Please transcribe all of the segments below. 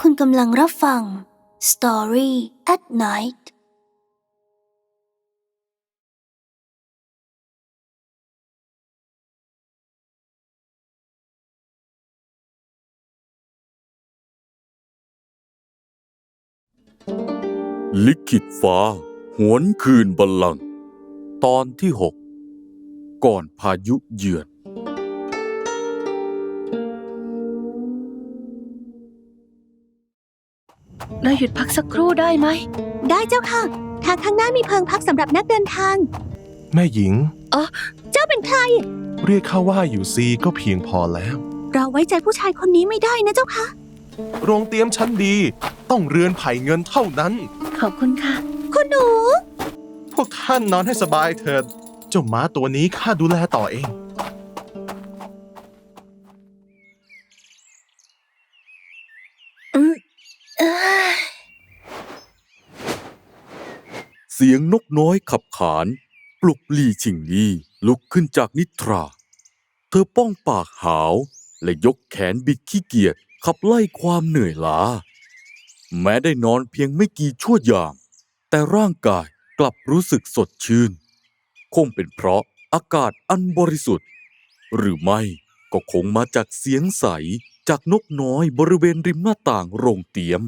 คุณกำลังรับฟัง Story at Night ลิขิตฟ้า หวนคืนบัลลังก์ตอนที่หกก่อนพายุเยือน เราหยุดพักสักครู่ได้ไหม ได้เจ้าค่ะ ทางข้างหน้ามีเพิงพักสำหรับนักเดินทาง แม่หญิง เจ้าเป็นใคร เรียกข้าว่าอยู่ซีก็เพียงพอแล้ว เราไว้ใจผู้ชายคนนี้ไม่ได้นะเจ้าค่ะ โรงเตรียมชั้นดี ต้องเรือนไผ่เงินเท่านั้น ขอบคุณค่ะ คุณหนู พวกท่านนอนให้สบายเถิด เจ้าม้าตัวนี้ข้าดูแลต่อเอง สียงนกน้อยขับขาน ปลุกลี่ชิงลี่ลุกขึ้นจากนิทรา เธอป้องปากหาว และยกแขนบิดขี้เกียจขับไล่ความเหนื่อยล้า แม้ได้นอนเพียงไม่กี่ชั่วยาม แต่ร่างกายกลับรู้สึกสดชื่น คงเป็นเพราะอากาศอันบริสุทธิ์ หรือไม่ก็คงมาจากเสียงใสจากนกน้อยบริเวณริมหน้าต่างโรงเตียม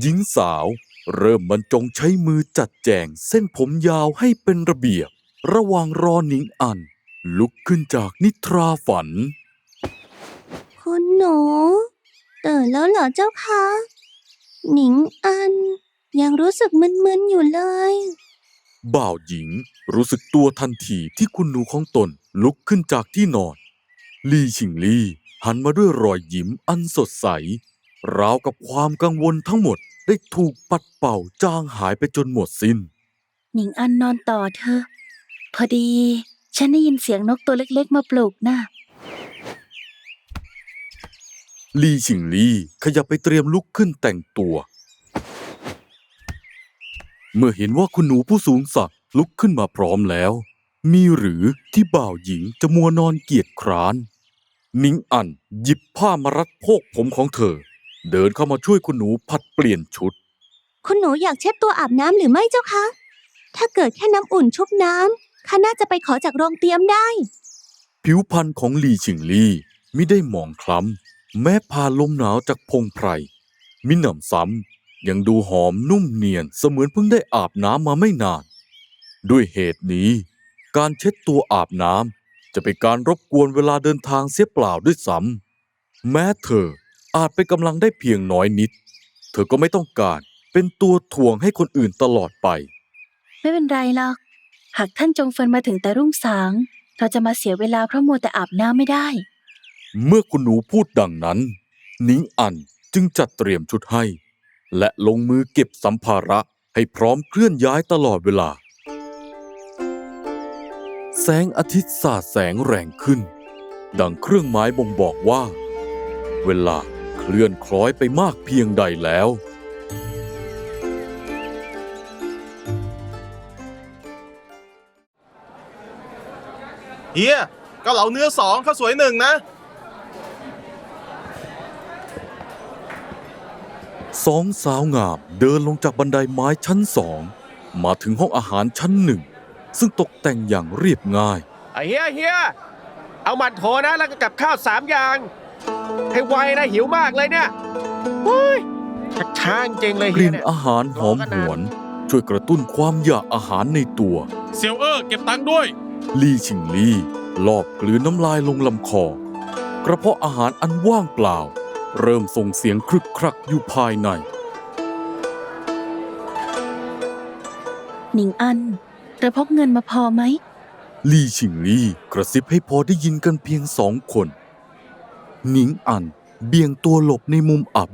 หญิงสาว เริ่มบรรจงใช้มือจัดแจงเส้นผมยาวให้เป็นระเบียบ ระหว่างรอหนิงอัน ลุกขึ้นจากนิทราฝัน คุณหนูตื่นแล้วเหรอเจ้าคะ หนิงอัน ยังรู้สึกมึนๆอยู่เลย บ่าวหญิงรู้สึกตัวทันทีที่คุณหนูของตนลุกขึ้นจากที่นอน ลี่ชิงลี่หันมาด้วยรอยยิ้มอันสดใส ราวกับความกังวลทั้งหมดได้ถูกปัดเป่าจางหายไปจนหมดสิ้น หนิงอันนอนต่อเธอะพอดี ฉันได้ยินเสียงนกตัวเล็กๆ มาปลุกน่ะลี่ชิงลี่ขยับไปเตรียมลุกขึ้นแต่งตัว เมื่อเห็นว่าคุณหนูผู้สูงศักดิ์ลุกขึ้นมาพร้อมแล้ว มีหรือที่บ่าวหญิงจะมัวนอนเกียจคร้าน นิ้งอันหยิบผ้ามารัดโพกผมของเธอ เดินเข้ามาช่วยคุณหนูผัดเปลี่ยนชุด คุณหนูอยากเช็ดตัวอาบน้ำหรือไม่เจ้าคะ ถ้าเกิดแค่น้ำอุ่นชุบน้ำข้าน่าจะไปขอจากโรงเตรียมได้ ผิวพรรณของหลี่ชิงลี่มิได้หมองคล้ำ แม้พาลมหนาวจากพงไพร มิหนำซ้ำยังดูหอมนุ่มเนียนเสมือนเพิ่งได้อาบน้ำมาไม่นาน ด้วยเหตุนี้ การเช็ดตัวอาบน้ำจะเป็นการรบกวนเวลาเดินทางเสียเปล่าด้วยซ้ำแม้เธอ อาจไปนกำลังได้เพียงน้อยนิด เธอก็ไม่ต้องการเป็นตัวถ่วงให้คนอื่นตลอดไป ไม่เป็นไรหรอก หากท่านจงเฟินมาถึงแต่รุ่งสาง เราจะมาเสียเวลาเพราะมัวแต่อาบน้ำไม่ได้ เมื่อคุณหนูพูดดังนั้น นิ้งอันจึงจัดเตรียมชุดให้ และลงมือเก็บสัมภาระให้พร้อมเคลื่อนย้ายตลอดเวลา แสงอาทิตย์สาดแสงแรงขึ้น ดังเครื่องหมายบ่งบอกว่า เวลา เคลื่อนคล้อยไปมากเพียงใดแล้ว เฮียเกาเหลาเนื้อสองข้าวสวยหนึ่งนะ สองสาวงามเดินลงจากบันไดไม้ชั้นสอง มาถึงห้องอาหารชั้นหนึ่ง ซึ่งตกแต่งอย่างเรียบง่าย ไอ้เฮียเฮียเอาหมันโถนะแล้วก็กับข้าวสามอย่าง ให้ไวนะหิวมากเลยเนี่ยโอ้ยชักช้าจริงเลยกเฮียลิ่นเนี่ย อาหารหอมหวน ช่วยกระตุ้นความอยากอาหารในตัว เซียวเออร์เก็บตังค์ด้วย ลี่ชิงลี่ลอบกลืนน้ำลายลงลำคอ กระเพาะอาหารอันว่างเปล่า เริ่มส่งเสียงครึกครักอยู่ภายใน หนิงอันเราพกเงินมาพอไหม ลี่ชิงลี่กระซิบให้พอได้ยินกันเพียงสองคน หนิงอันเบี่ยงตัวหลบในมุมอับ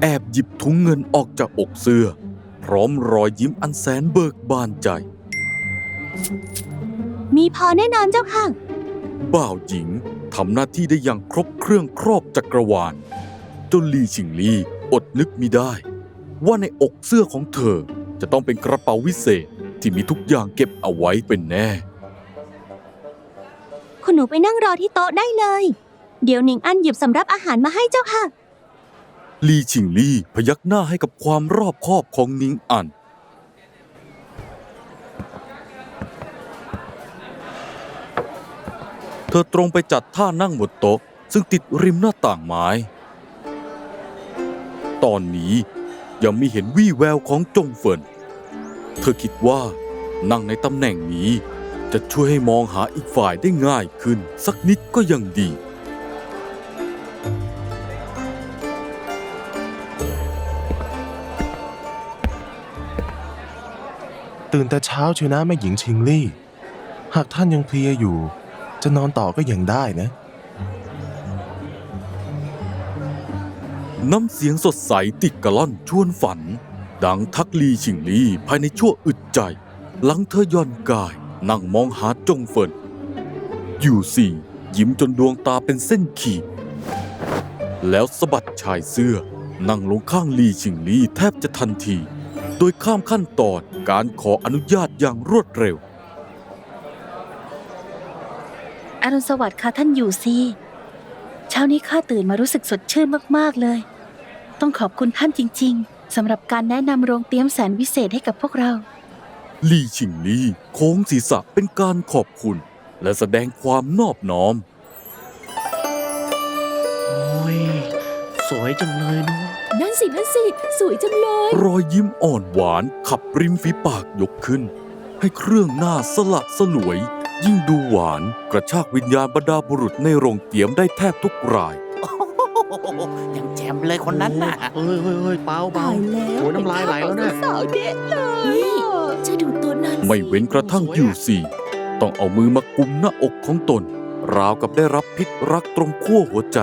แอบหยิบถุงเงินออกจากอกเสื้อ พร้อมรอยยิ้มอันแสนเบิกบานใจ มีพอแน่นอนเจ้าค่ะ บ่าวหญิงทำหน้าที่ได้อย่างครบเครื่องครอบจักรวาล จนลีชิงลีอดนึกมิได้ ว่าในอกเสื้อของเธอจะต้องเป็นกระเป๋าวิเศษที่มีทุกอย่างเก็บเอาไว้เป็นแน่ คุณหนูไปนั่งรอที่โต๊ะได้เลย เดี๋ยวหนิงอันหยิบสำรับอาหารมาให้เจ้าค่ะ ลี่ชิงลี่พยักหน้าให้กับความรอบคอบของนิงอัน เธอตรงไปจัดท่านั่งบนโต๊ะ ซึ่งติดริมหน้าต่างไม้ ตอนนี้ยังไม่เห็นวี่แววของจงเฟิน เธอคิดว่านั่งในตำแหน่งนี้ จะช่วยให้มองหาอีกฝ่ายได้ง่ายขึ้น สักนิดก็ยังดี ตื่นแต่เช้าเชียวนะแม่หญิงชิงลี่ หากท่านยังเพลียอยู่ จะนอนต่อก็ยังได้นะ น้ำเสียงสดใสติดกระล่อนชวนฝัน ดังทักลีชิงลีภายในชั่วอึดใจ หลังเธอย่อนกาย นั่งมองหาจงเฟินอยู่สี่ยิ้มจนดวงตาเป็นเส้นขีด แล้วสะบัดชายเสื้อ นั่งลงข้างลีชิงลีแทบจะทันที โดยข้ามขั้นตอนการขออนุญาตอย่างรวดเร็วอรุณสวัสดิ์ค่ะท่านอยู่ซีเช้านี้ข้าตื่นมารู้สึกสดชื่นมากๆเลย ต้องขอบคุณท่านจริง ๆสำหรับการแนะนำโรงเตรียมแสนวิเศษให้กับพวกเรา ลีชิงลีโค้งศีรษะเป็นการขอบคุณ และแสดงความนอบน้อม โอ้ย สวยจังเลยเนาะ นั่นสิ นั่นสิ สวยจังเลย รอยยิ้มอ่อนหวานขับริมฝีปากยกขึ้น ให้เครื่องหน้าสละสลวย ยิ่งดูหวานกระชากวิญญาณบรรดาบุรุษในโรงเตรียมได้แทบทุกราย ยังแจมเลยคนนั้นน่ะ เฮ้ยเฮ้ยเฮ้ยเบาเบาตายแล้วโอ้ยน้ำลายไหลแล้วนะสาวเด็ดเลยจะดูตัวนั้น ไม่เว้นกระทั่งยูซีต้องเอามือมากุมหน้าอกของตน ราวกับได้รับพิษรักตรงขั้วหัวใจ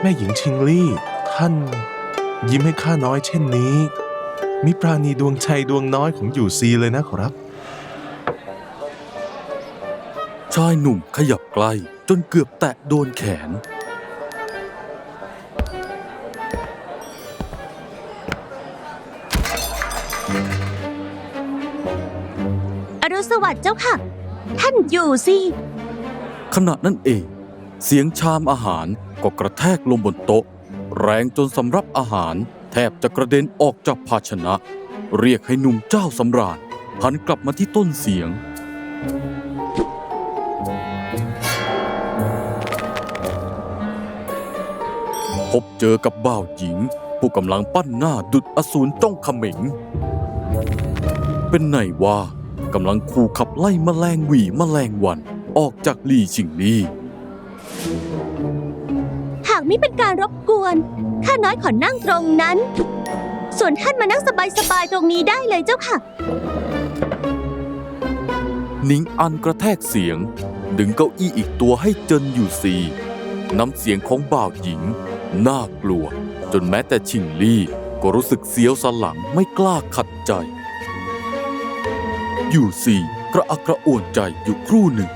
แม่หญิงชิงลี่ท่าน ยิ้มให้ข้าน้อยเช่นนี้ มิปราณีดวงใจดวงน้อยของอยู่ซีเลยนะขอรับ ชายหนุ่มขยับใกล้จนเกือบแตะโดนแขน สวัสดิ์เจ้าค่ะ ท่านอยู่สิขณะนั้นเอง เสียงชามอาหารก็กระแทกลงบนโต๊ะ แรงจนสำรับอาหาร แทบจะกระเด็นออกจากภาชนะ เรียกให้หนุ่มเจ้าสำราญหันกลับมาที่ต้นเสียง พบเจอกับบ่าวหญิง ผู้กำลังปั้นหน้าดุดอสูรจ้องเขม็ง เป็นไหนว่า กำลังขู่ขับไล่แมลงหวีแมลงวันออกจากลี่ชิงลี่ หากไม่เป็นการรบกวน ข้าน้อยขอนั่งตรงนั้น ส่วนท่านมานั่งสบายๆตรงนี้ได้เลยเจ้าค่ะ นิงอันกระแทกเสียง ดึงเก้าอี้อีกตัวให้เจนอยู่สีน้ำเสียงของบ่าวหญิง น่ากลัว จนแม้แต่ชิงลี่ก็รู้สึกเสียวสันหลังไม่กล้าขัดใจอ ยู่สีกระอักกระอ่วนใจอยู่ครู่หนึ่ง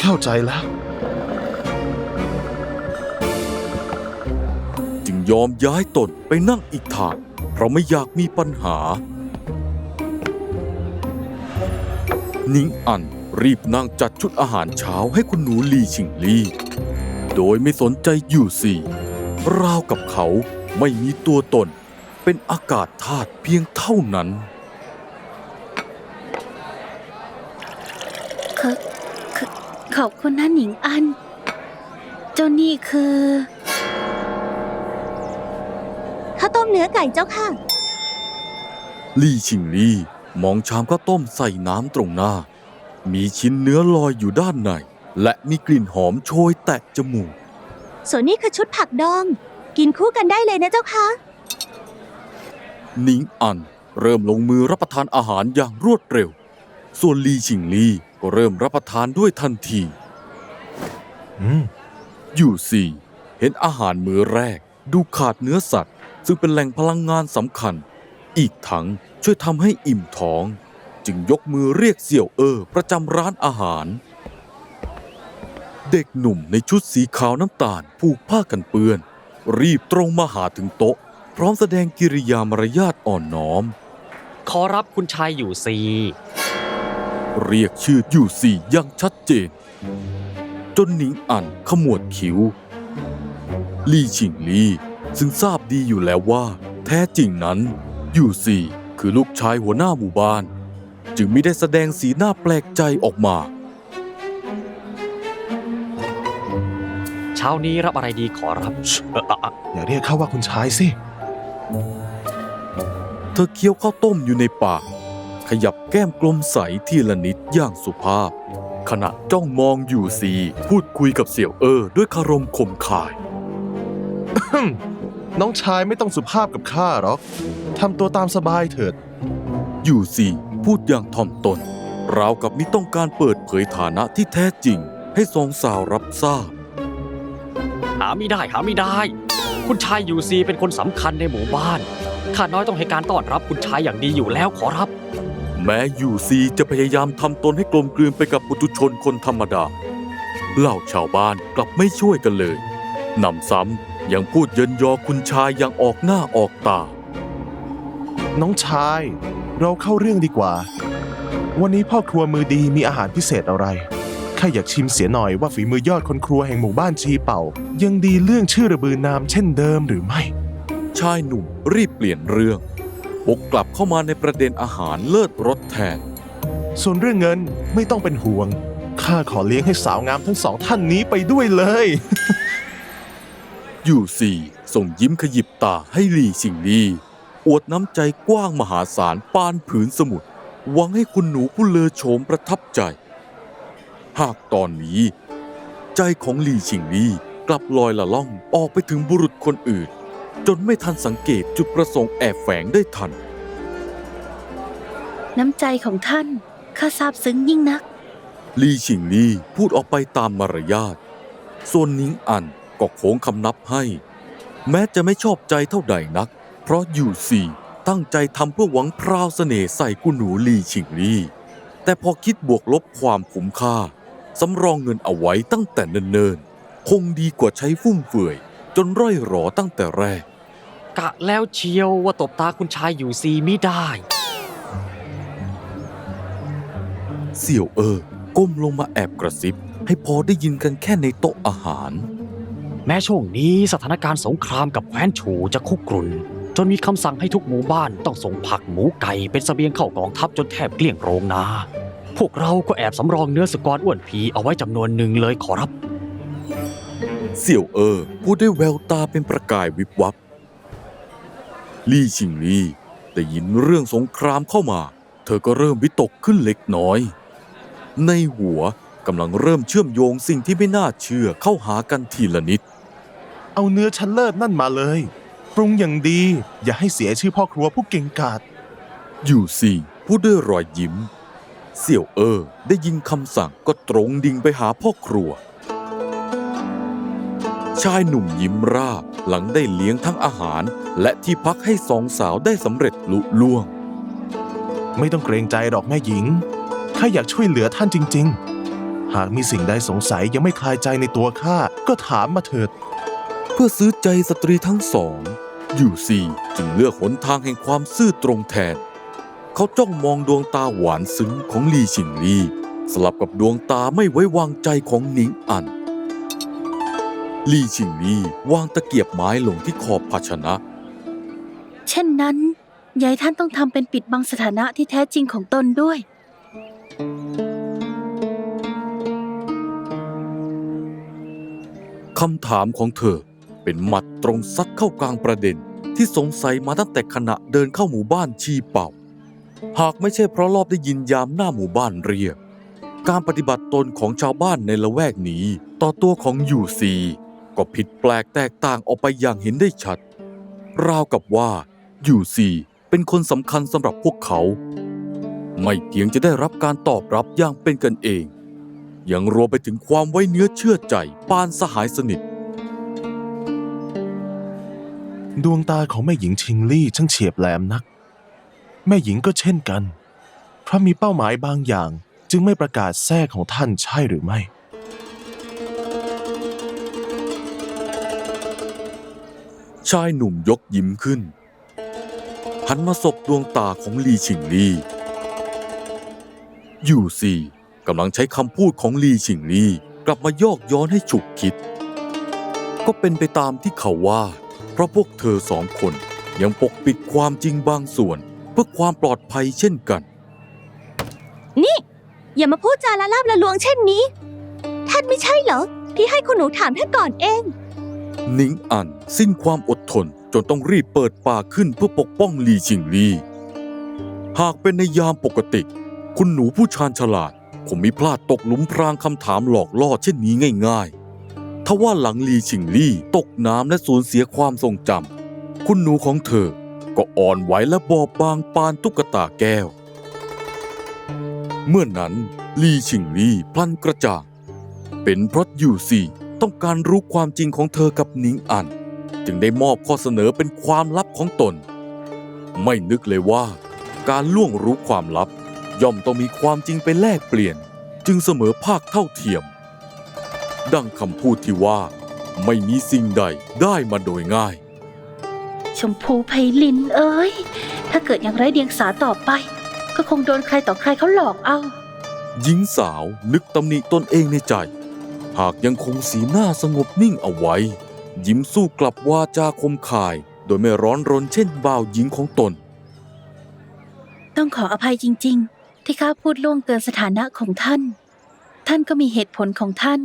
เข้าใจแล้ว จึงยอมย้ายตนไปนั่งอีกทางเพราะไม่อยากมีปัญหา นิงอันรีบนั่งจัดชุดอาหารเช้าให้คุณหนูลีชิงลี่โดยไม่สนใจอยู่สี่ราวกับเขา ไม่มีตัวตน เป็นอากาศธาตุเพียงเท่านั้นขอขอขอบคุณนะหนิงอัน เจ้านี่คือข้าวต้มเนื้อไก่เจ้าค่ะ ลี่ชิงลี่มองชามข้าวต้มใส่น้ำตรงหน้า มีชิ้นเนื้อลอยอยู่ด้านใน และมีกลิ่นหอมโชยแตะจมูก ส่วนนี้คือชุดผักดอง กินคู่กันได้เลยนะเจ้าค่ะนิงอันเริ่มลงมือรับประทานอาหารอย่างรวดเร็ว ส่วนลีชิงลี่ก็เริ่มรับประทานด้วยทันทีอืมอยู่สี่เห็นอาหารมื้อแรก ดูขาดเนื้อสัตว์ ซึ่งเป็นแหล่งพลังงานสำคัญ อีกทั้งช่วยทำให้อิ่มท้อง จึงยกมือเรียกเสี่ยวเออประจำร้านอาหาร เด็กหนุ่มในชุดสีขาวน้ำตาลผูกผ้ากันเปื้อน รีบตรงมาหาถึงโต๊ะ พร้อมแสดงกิริยามารยาทอ่อนน้อม ขอรับคุณชายอยู่ซีเรียกชื่ออยู่สี่อย่างชัดเจน จนหนิงอันขมวดคิ้ว ลี่ชิงลี่ซึ่งทราบดีอยู่แล้วว่า แท้จริงนั้นอยู่สี่คือลูกชายหัวหน้าหมู่บ้าน จึงไม่ได้แสดงสีหน้าแปลกใจออกมา ช้านี้รับอะไรดีขอรับเอ่อเอ่อเอ่ออย่าเรียกเขาว่าคุณชายสิ เธอเคี้ยวข้าวต้มอยู่ในปาก ขยับแก้มกลมใสทีละนิดอย่างสุภาพ ขณะจ้องมองอยู่ซีพูดคุยกับเสี่ยวเออด้วยคารมขมขาย น้องชายไม่ต้องสุภาพกับข้าหรอกทำตัวตามสบายเถิด อยู่ซีพูดอย่างถ่อมตน ราวกับมิต้องการเปิดเผยฐานะที่แท้จริง ให้สองสาวรับทราบ หาไม่ได้หาไม่ได้ คุณชายยูซีเป็นคนสำคัญในหมู่บ้าน ข้าน้อยต้องให้การต้อนรับคุณชายอย่างดีอยู่แล้วขอรับ แม้อยู่ซีจะพยายามทำตนให้กลมกลืนไปกับปุถุชนคนธรรมดาเหล่าชาวบ้านกลับไม่ช่วยกันเลยหนำซ้ำยังพูดเยินยอคุณชายอย่างออกหน้าออกตา น้องชาย เราเข้าเรื่องดีกว่า วันนี้พ่อครัวมือดีมีอาหารพิเศษอะไร ข้าอยากชิมเสียหน่อยว่าฝีมือยอดคนครัวแห่งหมู่บ้านชีเป่า ยังดีเรื่องชื่อระบือนามเช่นเดิมหรือไม่ ชายหนุ่มรีบเปลี่ยนเรื่องบกกลับเข้ามาในประเด็นอาหารเลิศรสแทน ส่วนเรื่องเงินไม่ต้องเป็นห่วง ข้าขอเลี้ยงให้สาวงามทั้งสองท่านนี้ไปด้วยเลย อยู่สี่ส่งยิ้มขยิบตาให้หลี่ชิงลี่อวดน้ำใจกว้างมหาศาลปานผืนสมุทรหวังให้คุณหนูผู้เลอโฉมประทับใจ หากตอนนี้ ใจของหลี่ชิงลี่กลับลอยละล่องออกไปถึงบุรุษคนอื่น จนไม่ทันสังเกตจุดประสงค์แอบแฝงได้ทัน น้ำใจของท่านข้าซาบซึ้งยิ่งนัก ลี่ชิงลี่พูดออกไปตามมารยาทส่วนนิงอันก็โค้งคำนับให้ แม้จะไม่ชอบใจเท่าใดนัก เพราะอยู่สี่ตั้งใจทำเพื่อหวังพราวเสน่ห์ใส่กุหนูลี่ชิงลี่แต่พอคิดบวกลบความคุ้มค่า สำรองเงินเอาไว้ตั้งแต่เนิ่นๆ คงดีกว่าใช้ฟุ่มเฟือย จนร่อยหรอตั้งแต่แรก กะแล้วเชียวว่าตบตาคุณชายยูซีไม่ได้ เสี่ยวเออ ก้มลงมาแอบกระซิบ ให้พอได้ยินกันแค่ในโต๊ะอาหาร แม้ช่วงนี้สถานการณ์สงครามกับแคว้นฉูจะคุกรุ่น จนมีคำสั่งให้ทุกหมู่บ้านต้องส่งผักหมูไก่เป็นเสบียงเข้ากองทัพจนแทบเกลี้ยงโรงนา พวกเราก็แอบสำรองเนื้อสกรอ้วนผีเอาไว้จำนวนหนึ่งเลยขอรับ เสี่ยวเออพูดด้วยแววตาเป็นประกายวิบวับ ลี่ชิงลี่ได้ยินเรื่องสงครามเข้ามา เธอก็เริ่มวิตกขึ้นเล็กน้อย ในหัวกำลังเริ่มเชื่อมโยงสิ่งที่ไม่น่าเชื่อเข้าหากันทีละนิด เอาเนื้อชั้นเลิศนั่นมาเลย ปรุงอย่างดีอย่าให้เสียชื่อพ่อครัวผู้เก่งกาจอยู่สี่พูดด้วยรอยยิ้ม เสี่ยวเออได้ยินคำสั่งก็ตรงดิ่งไปหาพ่อครัว ชายหนุ่มยิ้มราบหลังได้เลี้ยงทั้งอาหาร และที่พักให้สองสาวได้สำเร็จลุล่วง ไม่ต้องเกรงใจหรอกแม่หญิงข้าอยากช่วยเหลือท่านจริง ๆ หากมีสิ่งใดสงสัยยังไม่คลายใจในตัวข้าก็ถามมาเถิด เพื่อซื้อใจสตรีทั้งสองอยู่ซีจึงเลือกหนทางแห่งความซื่อตรงแทน เขาจ้องมองดวงตาหวานซึ้งของลีชิงลีสลับกับดวงตาไม่ไว้วางใจของหนิงอัน ลีชิงลีวางตะเกียบไม้ลงที่ขอบภาชนะ เช่นนั้นยายท่านต้องทำเป็นปิดบังสถานะที่แท้จริงของตนด้วย คำถามของเธอเป็นหมัดตรงซัดเข้ากลางประเด็นที่สงสัยมาตั้งแต่ขณะเดินเข้าหมู่บ้านชีเป่า หากไม่ใช่เพราะรอบได้ยินยามหน้าหมู่บ้านเรียก การปฏิบัติตนของชาวบ้านในละแวกนี้ ต่อตัวของยูซีก็ผิดแปลกแตกต่างออกไปอย่างเห็นได้ชัด ราวกับว่ายูซีเป็นคนสำคัญสำหรับพวกเขา ไม่เพียงจะได้รับการตอบรับอย่างเป็นกันเอง ยังรวมไปถึงความไว้เนื้อเชื่อใจปานสหายสนิท ดวงตาของแม่หญิงชิงลี่ช่างเฉียบแหลมนัก แม่หญิงก็เช่นกันเพราะมีเป้าหมายบางอย่างจึงไม่ประกาศแทรกของท่านใช่หรือไม่ ชายหนุ่มยกยิ้มขึ้น หันมาสบดวงตาของลีชิงลีอยู่ซีกำลังใช้คำพูดของลีชิงลีกลับมายอกย้อนให้ฉุกคิด ก็เป็นไปตามที่เขาว่า เพราะพวกเธอสองคนยังปกปิดความจริงบางส่วน พื่อความปลอดภัยเช่นกัน นี่ อย่ามาพูดจาละลาบละลวงเช่นนี้ ท่านไม่ใช่เหรอ ที่ให้คุณหนูถามท่านก่อนเอง นิงอันสิ้นความอดทนจนต้องรีบเปิดปากขึ้นเพื่อปกป้องลีชิงลีหากเป็นในยามปกติ คุณหนูผู้ชาญฉลาดคงไมีพลาดตกหลุมพรางคำถามหลอกล่อเช่นนี้ง่ายๆทว่าหลังลีชิงลี่ตกน้ำและสูญเสียความทรงจำคุณหนูของเธอ ก็อ่อนไหวและบอบบางปานตุ๊กตาแก้ว เมื่อนั้นลีชิงลี่พลันกระจ่างเป็นเพราะยูซีต้องการรู้ความจริงของเธอกับนิงอัน จึงได้มอบข้อเสนอเป็นความลับของตน ไม่นึกเลยว่า การล่วงรู้ความลับ ย่อมต้องมีความจริงไปแลกเปลี่ยน จึงเสมอภาคเท่าเทียม ดังคำพูดที่ว่า ไม่มีสิ่งใดได้มาโดยง่าย ชมพูไพลินเอ้ย ถ้าเกิดยังไร้เดียงสาต่อไป ก็คงโดนใครต่อใครเขาหลอกเอา หญิงสาวนึกตำหนิตนเองในใจ หากยังคงสีหน้าสงบนิ่งเอาไว้ ยิ้มสู้กลับวาจาคมคาย โดยไม่ร้อนรนเช่นบ่าวหญิงของตน ต้องขออภัยจริง ๆ ที่ข้าพูดล่วงเกินสถานะของท่าน ท่านก็มีเหตุผลของท่าน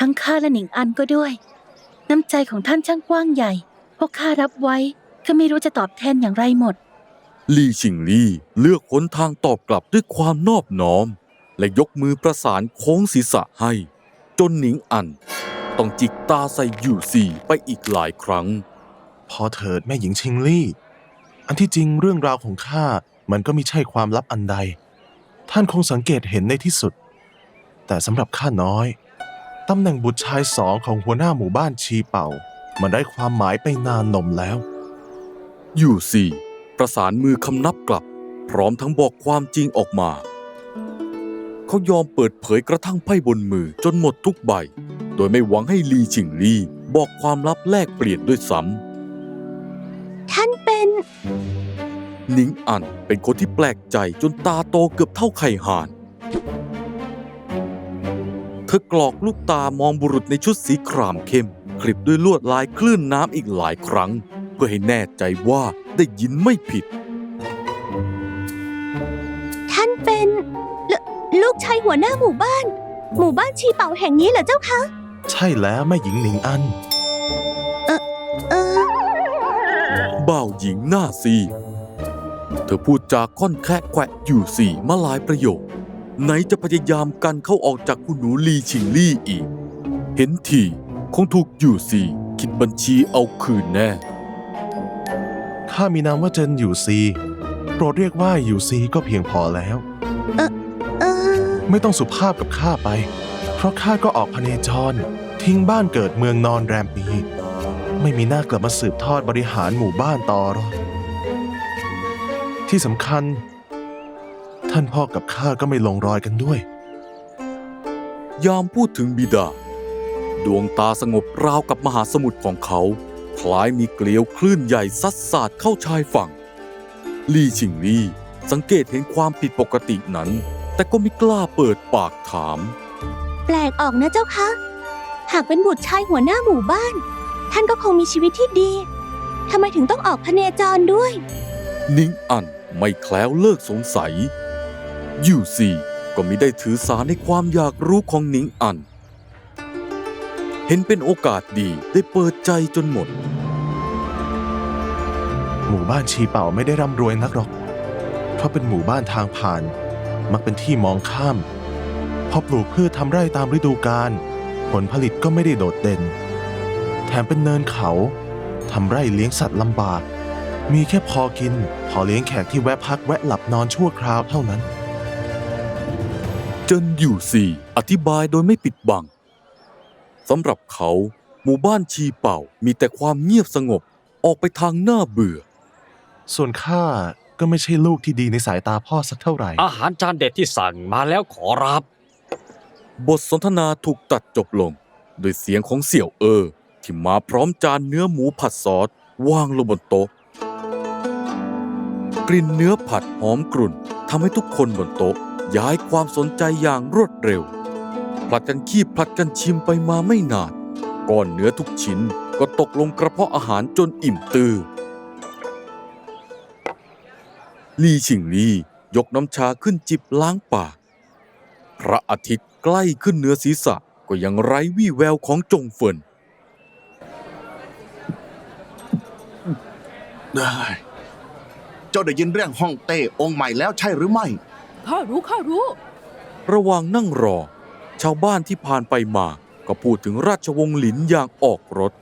ทั้งข้าและหนิงอันก็ด้วย น้ำใจของท่านช่างกว้างใหญ่ พวกข้ารับไว้ ก็ไม่รู้จะตอบแทนอย่างไรหมด ลี่ชิงลี่เลือกหนทางตอบกลับด้วยความนอบน้อม และยกมือประสานโค้งศีรษะให้ จนหนิงอัน ต้องจิกตาใส่อยู่สี่ไปอีกหลายครั้ง พอเถิดแม่หญิงชิงลี่ อันที่จริงเรื่องราวของข้ามันก็ไม่ใช่ความลับอันใด ท่านคงสังเกตเห็นในที่สุด แต่สำหรับข้าน้อยตำแหน่งบุตรชายสองของหัวหน้าหมู่บ้านชีเป่า มันได้ความหมายไปนานนมแล้ว อยู่สี่ประสานมือคำนับกลับ พร้อมทั้งบอกความจริงออกมา เขายอมเปิดเผยกระทั่งไพ่บนมือจนหมดทุกใบ โดยไม่หวังให้ลีชิงลี่บอกความลับแลกเปลี่ยนด้วยซ้ท่านเป็นำนิงอันเป็นคนที่แปลกใจจนตาโตเกือบเท่าไข่ห่าน เธอกรอกลูกตามองบุรุษในชุดสีครามเข้ม คลิปด้วยลวดลายคลื่นน้ำอีกหลายครั้งเพื่อให้แน่ใจว่าได้ยินไม่ผิด ท่านเป็นลลูกชายหัวหน้าหมู่บ้าน หมู่บ้านชีเป่าแห่งนี้เหรอเจ้าคะ ใช่แล้วแม่หญิงหนิงอัน เออ บ่าวหญิงหน้าซีดเธอพูดจาค่อนแคละแขวะอยู่สี่มาหลายประโยค ไหนจะพยายามกันเข้าออกจากคุณหนูลีชิงลี่อีก เห็นทีคงถูกอยู่สี่คิดบัญชีเอาคืนแน่ ข้ามีนามว่าเจินอยู่ซี โปรดเรียกว่าอยู่ซีก็เพียงพอแล้ว เออ ไม่ต้องสุภาพกับข้าไป เพราะข้าก็ออกพเนจร ทิ้งบ้านเกิดเมืองนอนแรมปี ไม่มีหน้ากลับมาสืบทอดบริหารหมู่บ้านต่อหรอก ที่สำคัญ ท่านพ่อกับข้าก็ไม่ลงรอยกันด้วย ยามพูดถึงบิดา ดวงตาสงบราวกับมหาสมุทรของเขา คล้ายมีเกลียวคลื่นใหญ่ซัดสาดเข้าชายฝั่ง ลี่ชิงลี่สังเกตเห็นความผิดปกตินั้น แต่ก็ไม่กล้าเปิดปากถาม แปลกออกนะเจ้าคะ หากเป็นบุตรชายหัวหน้าหมู่บ้าน ท่านก็คงมีชีวิตที่ดีทำไมถึงต้องออกพเนจรด้วย นิงอันไม่แคล้วเลิกสงสัย ยูซีก็มิได้ถือสาในความอยากรู้ของนิงอัน เห็นเป็นโอกาสดีได้เปิดใจจนหมด หมู่บ้านชีเป่าไม่ได้ร่ำรวยนักหรอก เพราะเป็นหมู่บ้านทางผ่าน มักเป็นที่มองข้าม พอปลูกพืชทำไร่ตามฤดูกาลผลผลิตก็ไม่ได้โดดเด่น แถมเป็นเนินเขาทำไร่เลี้ยงสัตว์ลำบาก มีแค่พอกิน พอเลี้ยงแขกที่แวะพักแวะหลับนอนชั่วคราวเท่านั้น เจินอยู่ซีอธิบายโดยไม่ปิดบัง สำหรับเขาหมู่บ้านชีเป่ามีแต่ความเงียบสงบออกไปทางน่าเบื่อ ส่วนข้าก็ไม่ใช่ลูกที่ดีในสายตาพ่อสักเท่าไหร่ อาหารจานเด็ดที่สั่งมาแล้วขอรับ บทสนทนาถูกตัดจบลง โดยเสียงของเสี่ยวเออ ที่มาพร้อมจานเนื้อหมูผัดซอสวางลงบนโต๊ะ กลิ่นเนื้อผัดหอมกรุ่นทำให้ทุกคนบนโต๊ะย้ายความสนใจอย่างรวดเร็ว ผลัดกันคีบผลัดกันชิมไปมาไม่นานก้อนเนื้อทุกชิ้นก็ตกลงกระเพาะอาหารจนอิ่มตือลี่ชิงลี่ยกน้ำชาขึ้นจิบล้างปาก พระอาทิตย์ใกล้ขึ้นเหนือศีรษะก็ยังไร้วี่แววของจงเฟินได้ เจ้าได้ยินเรื่องฮ่องเต้องค์ใหม่แล้วใช่หรือไม่ ข้ารู้ข้ารู้ ระหว่างนั่งรอ ชาวบ้านที่ผ่านไปมา ก็พูดถึงราชวงศ์หลินอย่างออกรถ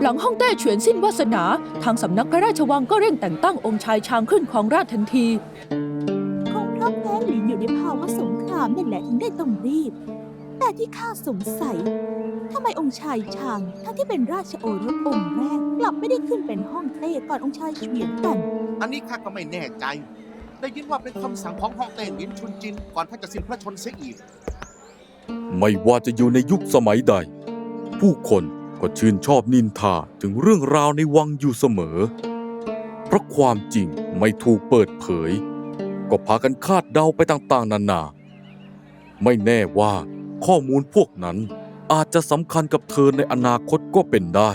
หลังฮ่องเต้เฉวียนสิ้นวาสนา ทางสำนักพระราชวังก็เร่งแต่งตั้งองค์ชายชางขึ้นครองราชย์ทันที คงเพราะแคว้นหลินอยู่ในภาวะสงครามนั่นแหละถึงได้ต้องรีบ แต่ที่ข้าสงสัยทำไมองค์ชายชางทั้งที่เป็นราชโอรสองค์แรกกลับไม่ได้ขึ้นเป็นห้องเต้ก่อนองค์ชายเฉวียนกัน อันนี้ข้าก็ไม่แน่ใจ ได้ยินว่าเป็นคำสั่งของฮ่องเต้หลินชุนจิน ก่อนท่านจะสิ้นพระชนเสียอีก ไม่ว่าจะอยู่ในยุคสมัยใด ผู้คนก็ชื่นชอบนินทาถึงเรื่องราวในวังอยู่เสมอ เพราะความจริงไม่ถูกเปิดเผย ก็พากันคาดเดาไปต่างๆ นานา ไม่แน่ว่าข้อมูลพวกนั้นอาจจะสำคัญกับเธอในอนาคตก็เป็นได้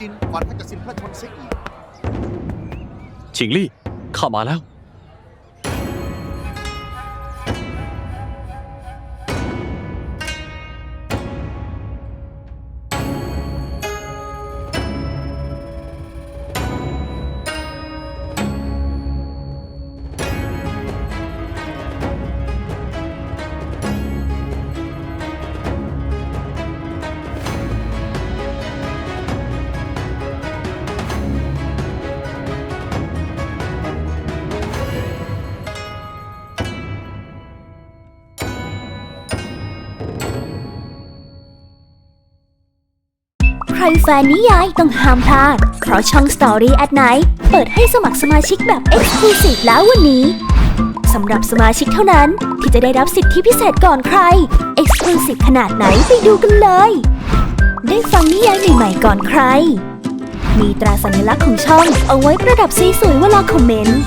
จินก่อนท่าจะสิ้นพระชนม์เสียอีก ชิงลี่ เข้ามาแล้ว ใครแฟนนิยายต้องห้ามพลาด เพราะช่อง Story at Night เปิดให้สมัครสมาชิกแบบ Exclusive แล้ววันนี้ สำหรับสมาชิกเท่านั้นที่จะได้รับสิทธิพิเศษก่อนใคร Exclusive ขนาดไหนไปดูกันเลย ได้ฟังนิยายใหม่ๆก่อนใคร มีตราสัญลักษณ์ของช่องเอาไว้ประดับสวยๆเวลาคอมเมนต์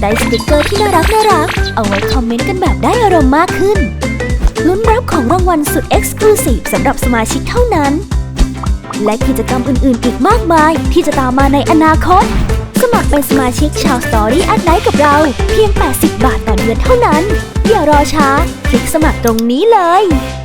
ได้สติกเกอร์ที่น่ารักน่ารักเอาไว้คอมเมนต์กันแบบได้อารมณ์มากขึ้นลุ้นรับของรางวัลสุด Exclusive สำหรับสมาชิกเท่านั้น และกิจกรรมอื่นๆ อีกมากมาย ที่จะตามมาในอนาคต สมัครเป็นสมาชิกชาว Story at Night กับเรา เพียง 80 บาทต่อเดือนเท่านั้น อย่ารอช้า คลิกสมัครตรงนี้เลย